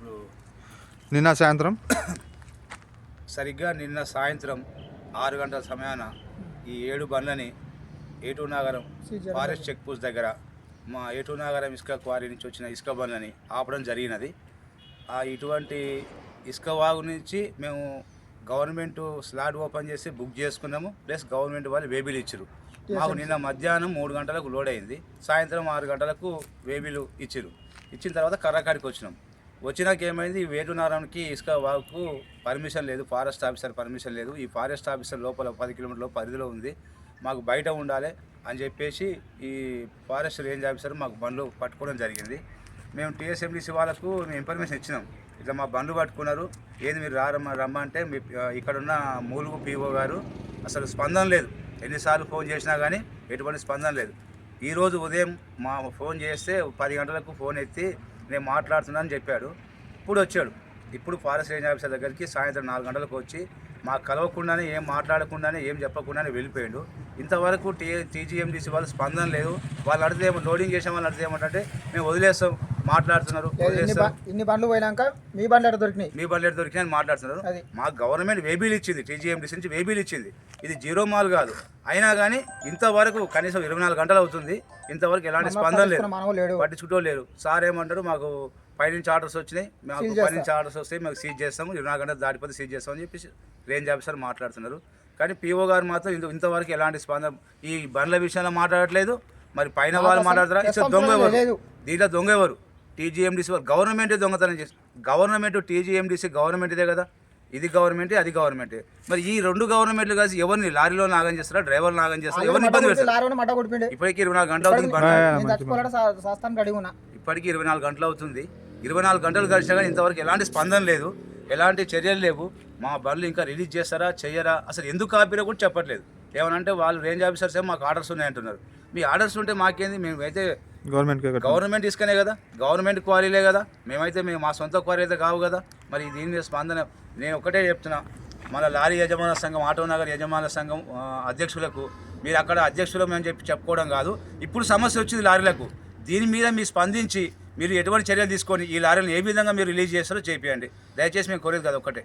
ఇప్పుడు నిన్న సాయంత్రం? సరిగ్గా నిన్న సాయంత్రం ఆరు గంటల సమయాన ఈ ఏడు బండ్లని Eturnagaram forest check post దగ్గర మా ఏటూ నాగరం ఇసుక క్వారీ నుంచి వచ్చిన ఇసుక బండ్లని ఆపడం జరిగినది. ఆ ఇటువంటి ఇసుక వాగు నుంచి మేము గవర్నమెంట్ స్లాట్ ఓపెన్ చేసి బుక్ చేసుకున్నాము. ప్లస్ గవర్నమెంట్ వాళ్ళు వేబిల్ ఇచ్చారు మాకు నిన్న మధ్యాహ్నం మూడు గంటలకు లోడ్ అయింది. సాయంత్రం ఆరు గంటలకు వేబిలు ఇచ్చారు ఇచ్చిన తర్వాత కర్రకాడికి వచ్చినాం. వచ్చినాక ఏమైంది వేటునారానికి ఇసుక వాకు పర్మిషన్ లేదు ఫారెస్ట్ ఆఫీసర్ పర్మిషన్ లేదు. ఈ ఫారెస్ట్ ఆఫీసర్ లోపల పది కిలోమీటర్ల పరిధిలో ఉంది. మాకు బయట ఉండాలి అని చెప్పేసి ఈ ఫారెస్ట్ రేంజ్ ఆఫీసర్ మాకు బండ్లు పట్టుకోవడం జరిగింది. మేము టీఎస్ఎండిసి వాళ్ళకు మేము ఇన్ఫర్మేషన్ ఇచ్చినాం. ఇట్లా మా బండ్లు పట్టుకున్నారు. ఏది మీరు రారమ్మ రమ్మంటే మీ ఇక్కడున్న మూలుగు పీఓ గారు అసలు స్పందన లేదు. ఎన్నిసార్లు ఫోన్ చేసినా కానీ ఎటువంటి స్పందన లేదు. ఈరోజు ఉదయం మా ఫోన్ చేస్తే పది గంటలకు ఫోన్ ఎత్తి నేను మాట్లాడుతున్నాను అని చెప్పాడు. ఇప్పుడు వచ్చాడు. ఇప్పుడు ఫారెస్ట్ రేంజ్ ఆఫీసర్ దగ్గరికి సాయంత్రం నాలుగు గంటలకు వచ్చి మాకు కలవకుండానే ఏం మాట్లాడకుండానే ఏం చెప్పకుండానే వెళ్ళిపోయాడు. ఇంతవరకు టీ టీజీఎండిసి వాళ్ళు స్పందన లేదు. వాళ్ళు అడిగితే ఏమో లోడింగ్ చేసాం వాళ్ళు అడిగితే ఏమంటే మేము వదిలేస్తాం మాట్లాడుతున్నారు. ఇన్ని బండ్లు పోయినాక మీ బండ్లు ఎక్కడ దొరికినాయి? మీ బండ్లు దొరికినాయని మాట్లాడుతున్నారు. అది. మా గవర్నమెంట్ వేబీలు ఇచ్చింది టీజీఎండీసీ నుంచి వేబీలు ఇచ్చింది. ఇది జీరో మాల్ కాదు. అయినా కానీ ఇంతవరకు కనీసం ఇరవై నాలుగు గంటలు అవుతుంది. ఇంతవరకు ఎలాంటి స్పందన లేదు. పట్టించుకోవడం లేరు. సార్ ఏమంటారు మాకు పైనుంచి ఆర్డర్స్ వచ్చినాయి మాకు. పైనుంచి ఆర్డర్స్ వస్తాయి మాకు సీజ్ చేస్తాము ఇరవై నాలుగు గంటలు దాటిపోతే సీజ్ చేస్తామని చెప్పేసి రేంజ్ ఆఫీసర్ మాట్లాడుతున్నారు. కానీ పీఓ గారు మాత్రం ఇంత ఇంతవరకు ఎలాంటి స్పందన ఈ బండ్ల విషయంలో మాట్లాడట్లేదు. మరి పైన వాళ్ళు మాట్లాడతారా? దొంగ ఎవరు. దీంట్లో దొంగ ఎవరు? టీజీఎండీసీ వాళ్ళు గవర్నమెంటే దొంగతనం చేసి గవర్నమెంట్ టీజీఎండీసీ గవర్నమెంట్దే కదా? ఇది గవర్నమెంటే అది గవర్నమెంటే. మరి ఈ రెండు గవర్నమెంట్లు కలిసి ఎవరిని లారీలో నాగం చేస్తారా డ్రైవర్ నాగం చేస్తారా? ఎవరిని ఇబ్బంది పెడతారు? ఇప్పటికీ ఇరవై నాలుగు గంటలు అవుతుంది ఇప్పటికీ ఇరవై నాలుగు గంటలు అవుతుంది. ఇరవై నాలుగు గంటలు గడిచినా కానీ ఇంతవరకు ఎలాంటి స్పందన లేదు. ఎలాంటి చర్యలు లేవు. మా బండ్లు ఇంకా రిలీజ్ చేస్తారా చెయ్యరా అసలు ఎందుకు ఆపిరో కూడా చెప్పట్లేదు. ఏమనంటే వాళ్ళు రేంజ్ ఆఫీసర్స్ ఏమో మాకు ఆర్డర్స్ ఉన్నాయంటున్నారు. మీ ఆర్డర్స్ ఉంటే మాకేంది? మేమైతే గవర్నమెంట్ గవర్నమెంట్ ఇసుకనే కదా. గవర్నమెంట్ క్వారీలే కదా. మేమైతే మేము మా సొంత క్వారీ అయితే కావు కదా. మరి దీని మీద స్పందన నేను ఒకటే చెప్తున్నా. మన లారీ యజమాన సంఘం ఆటో నగర్ యజమాన సంఘం అధ్యక్షులకు మీరు అక్కడ అధ్యక్షులం అని చెప్పి చెప్పుకోవడం కాదు. ఇప్పుడు సమస్య వచ్చింది లారీలకు. దీని మీద మీరు స్పందించి మీరు ఎటువంటి చర్యలు తీసుకొని ఈ లారీలను ఏ విధంగా మీరు రిలీజ్ చేస్తారో చేపియండి. దయచేసి మేము కోరేది కదా ఒకటే